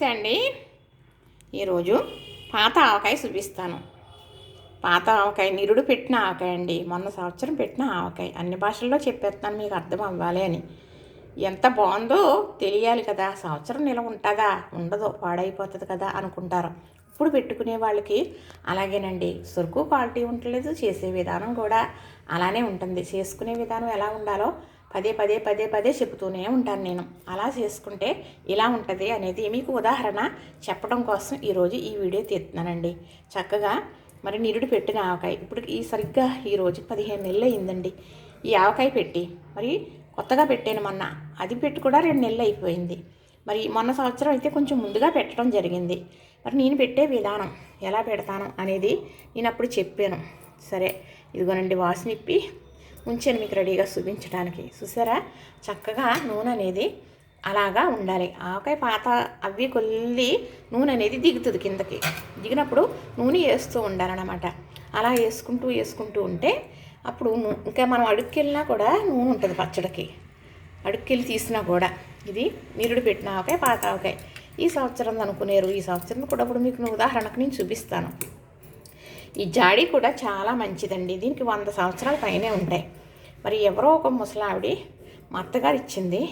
నమస్తే అండి. ఈరోజు పాత ఆవకాయ చూపిస్తాను. పాత ఆవకాయ నిరుడు పెట్టిన ఆవకాయ అండి. మొన్న సంవత్సరం పెట్టిన ఆవకాయ. అన్ని భాషల్లో చెప్పేస్తాను మీకు అర్థం అవ్వాలి అని. ఎంత బాగుందో తెలియాలి కదా. సంవత్సరం నిల ఉంటుందా? ఉండదు. పాడైపోతుంది కదా అనుకుంటారు. ఇప్పుడు పెట్టుకునే వాళ్ళకి అలాగేనండి. సరుకు క్వాలిటీ ఉండలేదు. చేసే విధానం కూడా అలానే ఉంటుంది. చేసుకునే విధానం ఎలా ఉండాలో పదే పదే పదే పదే చెబుతూనే ఉంటాను నేను. అలా చేసుకుంటే ఇలా ఉంటుంది అనేది మీకు ఉదాహరణ చెప్పడం కోసం ఈరోజు ఈ వీడియో తీస్తున్నానండి. చక్కగా మరి నిరుడు పెట్టిన ఆవకాయ. ఇప్పుడు ఈ సరిగ్గా ఈరోజు పదిహేను నెలలు అయిందండి. ఈ ఆవకాయ పెట్టి మరి కొత్తగా పెట్టాను మొన్న. అది పెట్టి కూడా రెండు నెలలు అయిపోయింది. మరి మొన్న సంవత్సరం అయితే కొంచెం ముందుగా పెట్టడం జరిగింది. మరి నేను పెట్టే విధానం ఎలా పెడతాను అనేది నేను అప్పుడు చెప్పాను. సరే ఇదిగోనండి వాసనిప్పి. ఉంచాను మీకు రెడీగా చూపించడానికి. చూసారా? చక్కగా నూనె అనేది అలాగా ఉండాలి. ఆవకాయ పాత అవి కొల్లి నూనె అనేది దిగుతుంది కిందకి. దిగినప్పుడు నూనె వేస్తూ ఉండాలన్నమాట. అలా వేసుకుంటూ వేసుకుంటూ ఉంటే అప్పుడు ఇంకా మనం అడుక్కెళ్ళినా కూడా నూనె ఉంటుంది పచ్చడికి. అడుక్కెళ్ళి తీసినా కూడా. ఇది నిరుడు పెట్టిన ఆవకాయ పాత ఆవకాయ. ఈ సంవత్సరం అనుకునేరు. ఈ సంవత్సరం కూడా ఇప్పుడు మీకు ఉదాహరణకు నేను చూపిస్తాను. ఈ జాడీ కూడా చాలా మంచిదండి. దీనికి వంద సంవత్సరాల పైనే ఉంటాయి. మరి ఎవరో ఒక ముసలావిడి మా అత్తగారు ఇచ్చింది.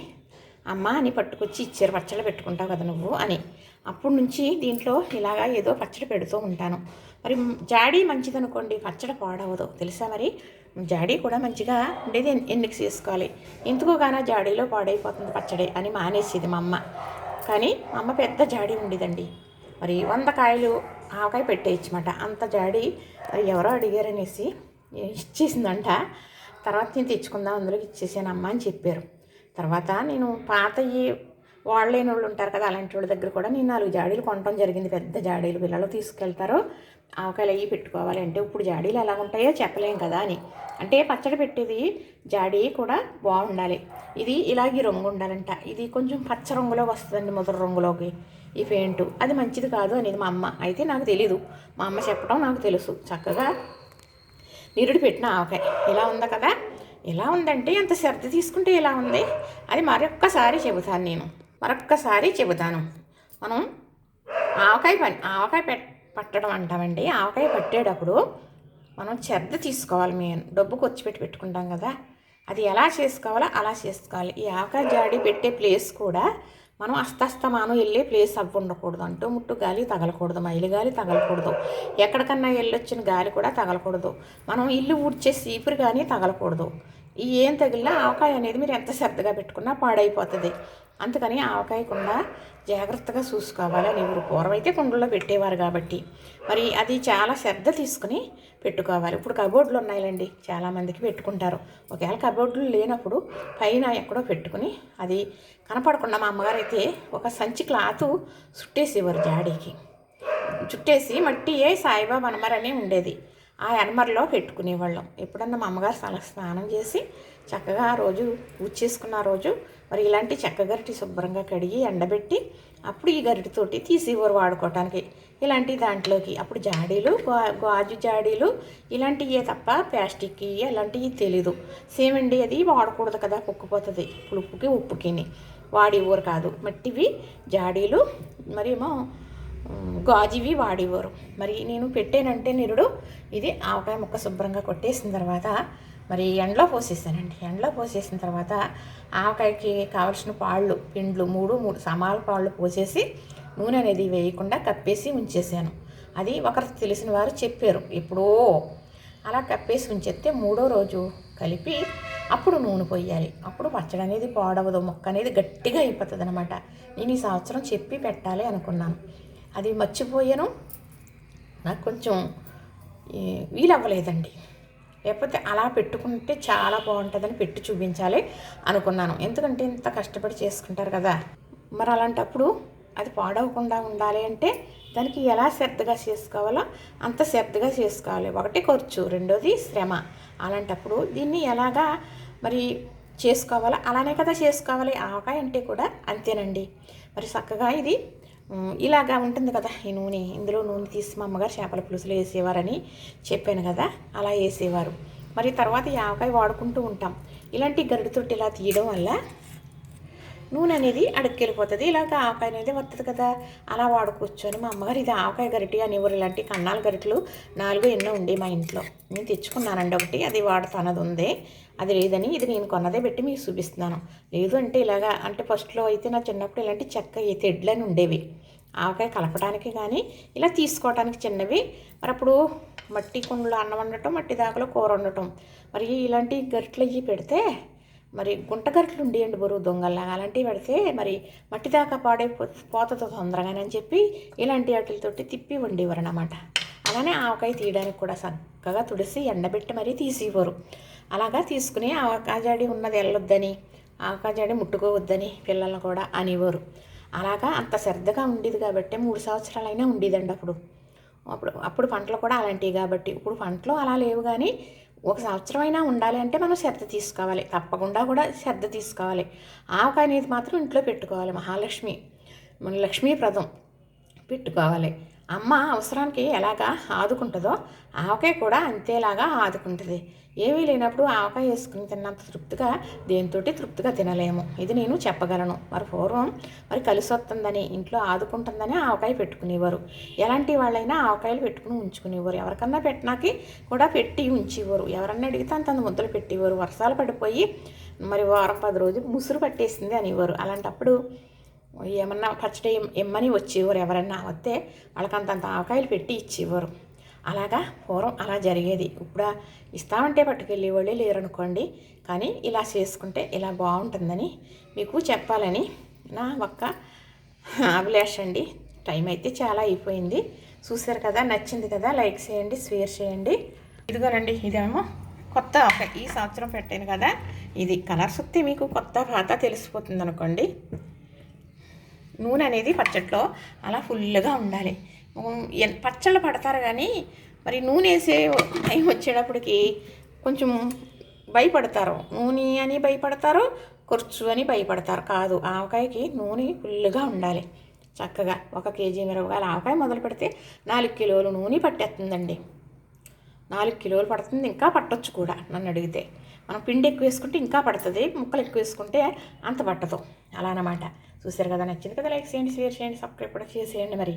అమ్మ అని పట్టుకొచ్చి ఇచ్చారు పచ్చడి పెట్టుకుంటావు కదా నువ్వు అని. అప్పటి నుంచి దీంట్లో ఇలాగా ఏదో పచ్చడి పెడుతూ ఉంటాను. మరి జాడీ మంచిదనుకోండి పచ్చడి పాడవదు. తెలుసా మరి? జాడీ కూడా మంచిగా ఉండేది ఎన్- తీసుకోవాలి చేసుకోవాలి? ఎందుకోగానా జాడీలో పాడైపోతుంది పచ్చడి అని మానేసేది మా అమ్మ. కానీ మా అమ్మ పెద్ద జాడీ ఉండేదండి. మరి వంద కాయలు ఆవకాయ పెట్టేయచ్చమాట. అంత జాడి ఎవరో అడిగారనేసి ఇచ్చేసిందంట. తర్వాత నేను తెచ్చుకుందాం అందులోకి ఇచ్చేసాను అమ్మ అని చెప్పారు. తర్వాత నేను పాతవి వాళ్ళైన వాళ్ళు ఉంటారు కదా అలాంటి వాళ్ళ దగ్గర కూడా నేను నాలుగు జాడీలు కొనడం జరిగింది. పెద్ద జాడీలు పిల్లలు తీసుకెళ్తారు. ఆవకాయలు అవి పెట్టుకోవాలి అంటే ఇప్పుడు జాడీలు ఎలా ఉంటాయో చెప్పలేం కదా అని. అంటే పచ్చడి పెట్టేది జాడీ కూడా బాగుండాలి. ఇది ఇలాగే రంగు ఉండాలంట. ఇది కొంచెం పచ్చ రంగులో వస్తుందండి ముదురు రంగులోకి. ఈ పెయింట్. అది మంచిది కాదు అనేది మా అమ్మ. అయితే నాకు తెలీదు. మా అమ్మ చెప్పడం నాకు తెలుసు. చక్కగా నిరుడు పెట్టిన ఆవకాయ. ఇలా ఉందా కదా? ఎలా ఉందంటే ఎంత శ్రద్ధ తీసుకుంటే ఇలా ఉంది? అది మరొక్కసారి చెబుతాను నేను. మరొక్కసారి చెబుతాను. మనం ఆవకాయ పని ఆవకాయ పెట్ పట్టడం అంటామండి. ఆవకాయ పట్టేటప్పుడు మనం శ్రద్ధ తీసుకోవాలి మేము డబ్బు ఖర్చు పెట్టి పెట్టుకుంటాం కదా. అది ఎలా చేసుకోవాలో అలా చేసుకోవాలి. ఈ ఆవకాయ జాడి పెట్టే ప్లేస్ కూడా మనం అస్తస్తమానం వెళ్ళే ప్లేస్ అవ్వ ఉండకూడదు అంటూ ముట్టు గాలి తగలకూడదు మైలు గాలి తగలకూడదు. ఎక్కడికన్నా వెళ్ళొచ్చిన గాలి కూడా తగలకూడదు. మనం ఇల్లు ఊడ్చే సీపురు కానీ తగలకూడదు. ఈ ఏం తగిలినా ఆవకాయ అనేది మీరు ఎంత శ్రద్ధగా పెట్టుకున్నా పాడైపోతుంది. అందుకని ఆవకాయ కుండ జాగ్రత్తగా చూసుకోవాలి అని ఎవరు పూర్వమైతే కుండలో పెట్టేవారు కాబట్టి. మరి అది చాలా శ్రద్ధ తీసుకుని పెట్టుకోవాలి. ఇప్పుడు కబోర్డులు ఉన్నాయిలండి. చాలామందికి పెట్టుకుంటారు. ఒకవేళ కబోర్డులు లేనప్పుడు పైన ఎక్కడో పెట్టుకుని అది కనపడకుండా మా అమ్మగారు అయితే ఒక సంచి క్లాత్ చుట్టేసేవారు జాడీకి. చుట్టేసి మట్టి ఏ సాయిబాబా అనమరనే ఉండేది. ఆ అనమరలో పెట్టుకునేవాళ్ళం. ఎప్పుడన్నా మా అమ్మగారు తల స్నానం చేసి చక్కగా ఆ రోజు పూజ చేసుకున్న రోజు మరి ఇలాంటి చెక్క గరిటి శుభ్రంగా కడిగి ఎండబెట్టి అప్పుడు ఈ గరిటితోటి తీసేవారు వాడుకోవటానికి. ఇలాంటి దాంట్లోకి అప్పుడు జాడీలు గా- గాజు జాడీలు ఇలాంటివే తప్ప ప్లాస్టిక్ అలాంటివి తెలీదు. సేమ్ అండి అది వాడకూడదు కదా కుక్కిపోతుంది. పులుపుకి ఉప్పుకిని. వాడేవారు కాదు. మట్టివి జాడీలు మరేమో గాజువి వాడేవారు. మరి నేను పెట్టానంటే నిరుడు ఇది ఆవకాయ ముక్క శుభ్రంగా కొట్టేసిన తర్వాత మరి ఎండలో పోసేసానండి. ఎండలో పోసేసిన తర్వాత ఆవకాయకి కావలసిన పాళ్ళు పిండ్లు మూడు మూడు సమాల పాళ్ళు పోసేసి నూనె అనేది వేయకుండా కప్పేసి ఉంచేసాను. అది ఒకరు తెలిసిన వారు చెప్పారు ఎప్పుడో అలా కప్పేసి ఉంచేస్తే మూడో రోజు కలిపి అప్పుడు నూనె పోయాలి. అప్పుడు పచ్చడి అనేది పాడవదు మొక్క అనేది గట్టిగా అయిపోతుంది అనమాట నేను ఈ సంవత్సరం చెప్పి పెట్టాలి అనుకున్నాను. అది మర్చిపోయాను. నాకు కొంచెం వీలవ్వలేదండి. లేకపోతే అలా పెట్టుకుంటే చాలా బాగుంటుందని పెట్టి చూపించాలి అనుకున్నాను. ఎందుకంటే ఇంత కష్టపడి చేసుకుంటారు కదా. మరి అలాంటప్పుడు అది పాడవకుండా ఉండాలి అంటే దానికి ఎలా శ్రద్ధగా చేసుకోవాలో అంత శ్రద్ధగా చేసుకోవాలి. ఒకటి ఖర్చు రెండోది శ్రమ. అలాంటప్పుడు దీన్ని ఎలాగా మరి చేసుకోవాలో అలానే కదా చేసుకోవాలి. ఆవకాయ అంటే కూడా అంతేనండి. మరి చక్కగా ఇది ఇలాగా ఉంటుంది కదా ఈ నూనె. ఇందులో నూనె తీసి మా అమ్మగారు చేపల పులుసులో వేసేవారని చెప్పాను కదా అలా వేసేవారు. మరి తర్వాత యావకాయ వాడుకుంటూ ఉంటాం. ఇలాంటి గరిటతోటి ఇలా తీయడం వల్ల నూనె అనేది అడుక్కెళ్ళిపోతుంది. ఇలాగ ఆవకాయ అనేది వస్తుంది కదా అలా వాడుకోవచ్చు అని మా అమ్మగారు ఇది ఆవకాయ గరిటి అని ఇలాంటి కన్నాల గరిటలు నాలుగు ఎన్నో ఉండే మా ఇంట్లో. నేను తెచ్చుకున్నానండి ఒకటి అది వాడుతాను ఉంది. అది లేదని ఇది నేను కొన్నదే పెట్టి మీకు చూపిస్తున్నాను. లేదు అంటే ఇలాగా అంటే ఫస్ట్లో అయితే నా చిన్నప్పుడు ఇలాంటి చెక్క ఈ తెడ్లని ఉండేవి. ఆవకాయ కలపడానికి కానీ ఇలా తీసుకోవడానికి చిన్నవి. మరి అప్పుడు మట్టి కుండలో అన్నం వండటం మట్టి దాకలో కూర వండటం. మరి ఇలాంటి గరిటలు ఇవి పెడితే మరి గుంటగరిటలు ఉండేయండి బరువు దొంగల్లాగా అలాంటివి పెడితే మరి మట్టి దాకా పాడే పోతతో తొందరగానని అని చెప్పి ఇలాంటి వాటితోటి తిప్పి వండేవారు అనమాట అలానే ఆవకాయ తీయడానికి కూడా చక్కగా తుడిసి ఎండబెట్టి మరీ తీసేవారు. అలాగా తీసుకుని ఆవకాజాడి ఉన్నది వెళ్ళొద్దని ఆవకాజాడి ముట్టుకోవద్దని పిల్లలను కూడా అనేవారు. అలాగా అంత శ్రద్ధగా ఉండేది కాబట్టి మూడు సంవత్సరాలైనా ఉండేదండి అప్పుడు. అప్పుడు అప్పుడు పంటలు కూడా అలాంటివి కాబట్టి ఇప్పుడు పంటలు అలా లేవు కానీ ఒక సంవత్సరమైనా ఉండాలి అంటే మనం శ్రద్ధ తీసుకోవాలి. తప్పకుండా కూడా శ్రద్ధ తీసుకోవాలి. ఆవకాయ అనేది మాత్రం ఇంట్లో పెట్టుకోవాలి. మహాలక్ష్మి మన లక్ష్మీప్రదం పెట్టుకోవాలి. అమ్మ అవసరానికి ఎలాగా ఆదుకుంటుందో ఆవకాయ కూడా అంతేలాగా ఆదుకుంటుంది. ఏమీ లేనప్పుడు ఆవకాయ వేసుకుని తిన్నంత తృప్తిగా దేనితోటి తృప్తిగా తినలేము. ఇది నేను చెప్పగలను. మరి పూర్వం మరి కలిసి వస్తుందని ఇంట్లో ఆదుకుంటుందని ఆవకాయ పెట్టుకునేవారు. ఎలాంటి వాళ్ళైనా ఆవకాయలు పెట్టుకుని ఉంచుకునేవారు. ఎవరికన్నా పెట్టినాకి కూడా పెట్టి ఉంచేవారు. ఎవరన్నా అడిగితే అంత ముద్దలు పెట్టేవారు. వర్షాలు పడిపోయి మరి వారం పది రోజులు ముసురు పట్టేసింది అనేవారు. అలాంటప్పుడు ఏమన్నా పచ్చడి ఇమ్మని వచ్చేవారు ఎవరన్నా వస్తే వాళ్ళకి అంతంత ఆవకాయలు పెట్టి ఇచ్చేవారు. అలాగా పూర్వం అలా జరిగేది. ఇప్పుడు ఇస్తామంటే పట్టుకెళ్ళేవాళ్ళే లేరనుకోండి. కానీ ఇలా చేసుకుంటే ఇలా బాగుంటుందని మీకు చెప్పాలని నా ఒక్క అభిలాష అండి టైం అయితే చాలా అయిపోయింది. చూశారు కదా నచ్చింది కదా లైక్ చేయండి షేర్ చేయండి. ఇదిగోనండి ఇదేమో కొత్త ఈ సంవత్సరం పెట్టాను కదా. ఇది కలర్ సుత్తి మీకు కొత్త పాత తెలిసిపోతుంది అనుకోండి నూనె అనేది పచ్చట్లో అలా ఫుల్గా ఉండాలి. పచ్చళ్ళు పడతారు కానీ మరి నూనె వేసే టైం వచ్చేటప్పటికి కొంచెం భయపడతారు. నూనె అని భయపడతారు ఖర్చు అని భయపడతారు. కాదు ఆవకాయకి నూనె ఫుల్గా ఉండాలి. చక్కగా ఒక కేజీ మిరపకాయలు ఆవకాయ మొదలు పెడితే నాలుగు కిలోలు నూనె పట్టేస్తుందండి. నాలుగు కిలోలు పడుతుంది ఇంకా పట్టొచ్చు కూడా నన్ను అడిగితే. మనం పిండి ఎక్కువ వేసుకుంటే ఇంకా పడుతుంది ముక్కలు ఎక్కువ వేసుకుంటే అంత పట్టదు. అలా అనమాట చూసారు కదా నచ్చింది కదా లైక్ చేయండి షేర్ చేయండి సబ్స్క్రైబ్ కూడా చేసేయండి మరి.